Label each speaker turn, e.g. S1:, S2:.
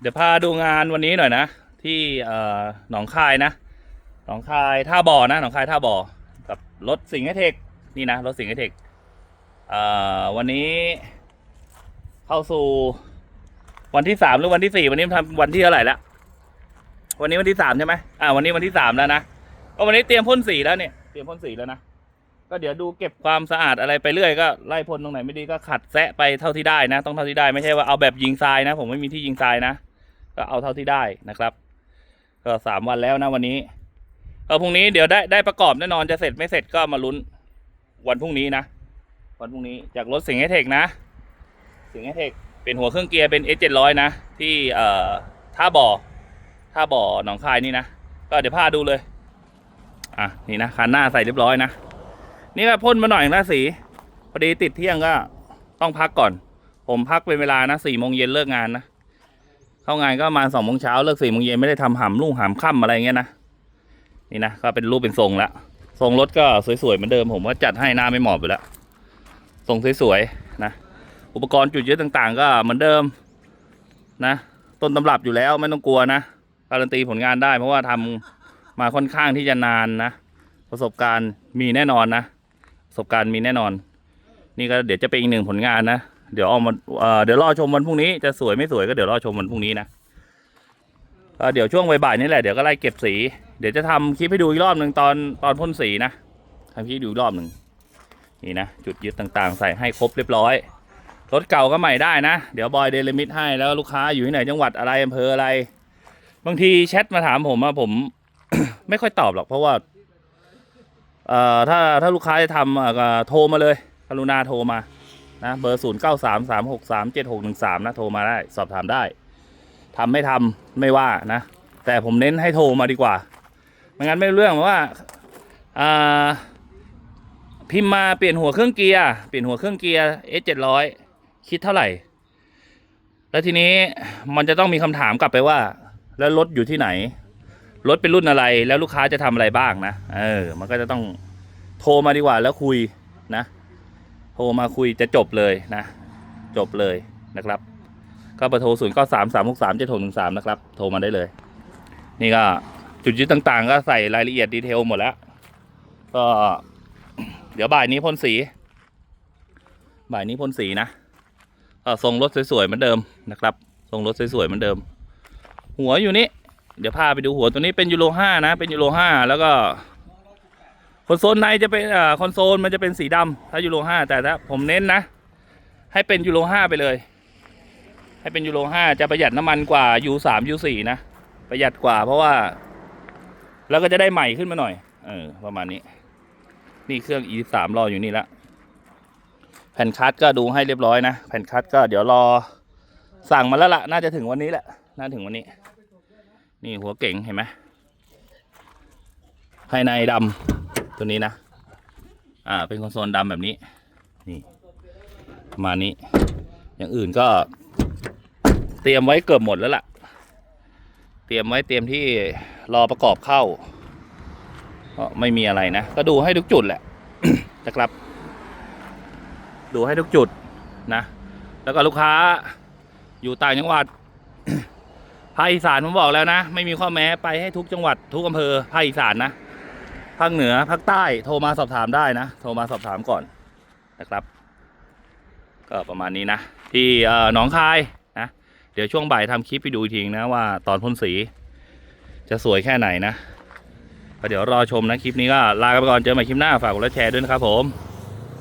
S1: เดี๋ยวพาดูงานวันนี้หน่อยนะ ที่เอ่อหนองคายนะ หนองคายท่าบ่อนะหนองคายท่าบ่อกับรถสิงห์เทคนี่นะรถสิงห์เทคเอ่อวันนี้เข้าสู่วันที่สามหรือวันที่สี่วันนี้ทำวันที่เท่าไหร่แล้ววันนี้วันที่สามใช่ไหมอ่าวันนี้วันที่สามแล้วนะก็วันนี้เตรียมพ่นสีแล้วเนี่ยเตรียมพ่นสีแล้วนะก็เดี๋ยวดูเก็บความสะอาดอะไรไปเรื่อยก็ไล่พ่นตรงไหนไม่ดีก็ขัดแซะไปเท่าที่ได้นะ ต้องเท่าที่ได้ไม่ใช่ว่าเอาแบบยิงทรายนะ ผมไม่มีที่ยิงทรายนะ ก็เอาเท่าที่ได้นะครับ ก็สามวันแล้วนะวันนี้ก็พรุ่งนี้เดี๋ยวได้ได้ประกอบแน่นอนจะเสร็จไม่เสร็จก็มาลุ้นวันพรุ่งนี้นะ วันพรุ่งนี้จากรถสิงห์เทคนะ สิงห์เทคเป็นหัวเครื่องเกียร์เป็น S 7 0 0นะ ที่เอ่อท่าบ่อท่าบ่อหนองคายนี่นะ ก็เดี๋ยวพาดูเลย อะนี่นะคันหน้าใส่เรียบร้อยนะ นี่ก็พ่นมาหน่อยนะสีพอดีติดเที่ยงก็ต้องพักก่อน ผมพักเป็นเวลานะสี่โมงเย็นเลิกงานนะ เข้างานก็ประมาณสองโมงเช้าเลิกสี่โมงเย็นไม่ได้ทำหำลุ่งหำค่ำอะไรเงี้ยนะนี่นะก็เป็นรูปเป็นทรงแล้วทรงรถก็สวยๆเหมือนเดิมผมว่าจัดให้หน้าไม่หมอบอยู่แล้วทรงสวยๆนะอุปกรณ์จุดยึดต่างๆ ก็เหมือนเดิมนะต้นตำรับอยู่แล้วไม่ต้องกลัวนะการันตีผลงานได้เพราะว่าทำมาค่อนข้างที่จะนานนะประสบการณ์มีแน่นอนนะประสบการณ์มีแน่นอน นี่ก็เดี๋ยวจะเป็นอีกหนึ่งผลงานนะ เดี๋ยวเอามาเอ่อเดี๋ยวรอชมวันพรุ่งนี้จะสวยไม่สวยก็เดี๋ยวรอชมวันพรุ่งนี้นะเดี๋ยวช่วงบ่ายๆนี่แหละเดี๋ยวก็ไล่เก็บสี เดี๋ยวจะทำคลิปให้ดูอีกรอบหนึ่งตอนตอนพ่นสีนะทำคลิปดูอีกรอบหนึ่งนี่นะจุดยึดต่างๆ ใส่ให้ครบเรียบร้อยรถเก่าก็ใหม่ได้นะ เดี๋ยวบอยเดลิมิตให้แล้วลูกค้าอยู่ที่ไหนจังหวัดอะไรอำเภออะไร บางทีแชทมาถามผมอะผม ไม่ค่อยตอบหรอกเพราะว่าเอ่อถ้าถ้าลูกค้าจะทำอะก็โทรมาเลยกรุณาโทรมา นะเบอร์ศูนย์เก้าสามสามหกสามเจ็ดหกหนึ่งสามนะ โทรมาได้สอบถามได้ทำไม่ทำไม่ว่านะ แต่ผมเน้นให้โทรมาดีกว่า ไม่งั้นไม่รู้เรื่องว่าอ่าพิมพ์มาเปลี่ยนหัวเครื่องเกียร์เปลี่ยนหัวเครื่องเกียร์ S 7 0 0คิดเท่าไหร่ แล้วทีนี้มันจะต้องมีคำถามกลับไปว่า แล้วรถอยู่ที่ไหนรถเป็นรุ่นอะไรแล้วลูกค้าจะทำอะไรบ้างนะเออมันก็จะต้องโทรมาดีกว่าแล้วคุยนะ ทรมาคุยจะจบเลยนะ จบเลยนะครับ ก็เบอร์โทรศูนย์เก้าสามสามหกสามเจ็ดหกหนึ่งสามนะครับ โทรมาได้เลย นี่ก็จุดยึดต่างๆ ก็ใส่รายละเอียดดีเทลหมดแล้ว ก็ เดี๋ยวบ่ายนี้พ่นสี บ่ายนี้พ่นสีนะก็ทรงรถสวยๆเหมือนเดิมนะครับ ทรงรถสวยๆเหมือนเดิม หัวอยู่นี่ เดี๋ยวพาไปดูหัวตัวนี้เป็นยูโรห้านะ เป็นยูโรห้าแล้วก็ อนโซลในจะเป็นอ่าคอนโซลมันจะเป็นสีดำถ้ายูโรห้าแต่ถ้าผมเน้นนะ ให้เป็นยูโรห้าไปเลย ให้เป็นยูโรห้าจะประหยัดน้ำมันกว่ายูสามยูสี่นะ ประหยัดกว่าเพราะว่า แล้วก็จะได้ใหม่ขึ้นมาหน่อย เออ ประมาณนี้ นี่เครื่อง e สามรออยู่นี่ละแผ่นคัดก็ดูให้เรียบร้อยนะ แผ่นคัดก็เดี๋ยวรอสั่งมาแล้วล่ะน่าจะถึงวันนี้แหละ น่าถึงวันนี้ นี่หัวเก่งเห็นไหมภายในดำ ตัวนี้นะ อ่า เป็นคอนโซลดำแบบนี้ นี่ประมาณนี้ อย่างอื่นก็ เตรียมไว้เกือบหมดแล้วล่ะ เตรียมไว้เตรียมที่รอประกอบเข้าก็ไม่มีอะไรนะ ก็ดูให้ทุกจุดแหละนะครับ ดูให้ทุกจุดนะ แล้วก็ลูกค้าอยู่ต่างจังหวัดภาคอีสานผมบอกแล้วนะ ไม่มีข้อแม้ไปให้ทุกจังหวัดทุกอำเภอภาคอีสานนะ ภาคเหนือภาคใต้โทรมาสอบถามได้นะ โทรมาสอบถามก่อนนะครับ ก็ประมาณนี้นะ ที่หนองคายนะ เดี๋ยวช่วงบ่ายทำคลิปไปดูทีนะว่าตอนพ่นสี จะสวยแค่ไหนนะก็เดี๋ยวรอชมนะคลิปนี้ก็ลาไปก่อนเจอใหม่คลิปหน้าฝากกดไลค์แชร์ด้วยนะครับผม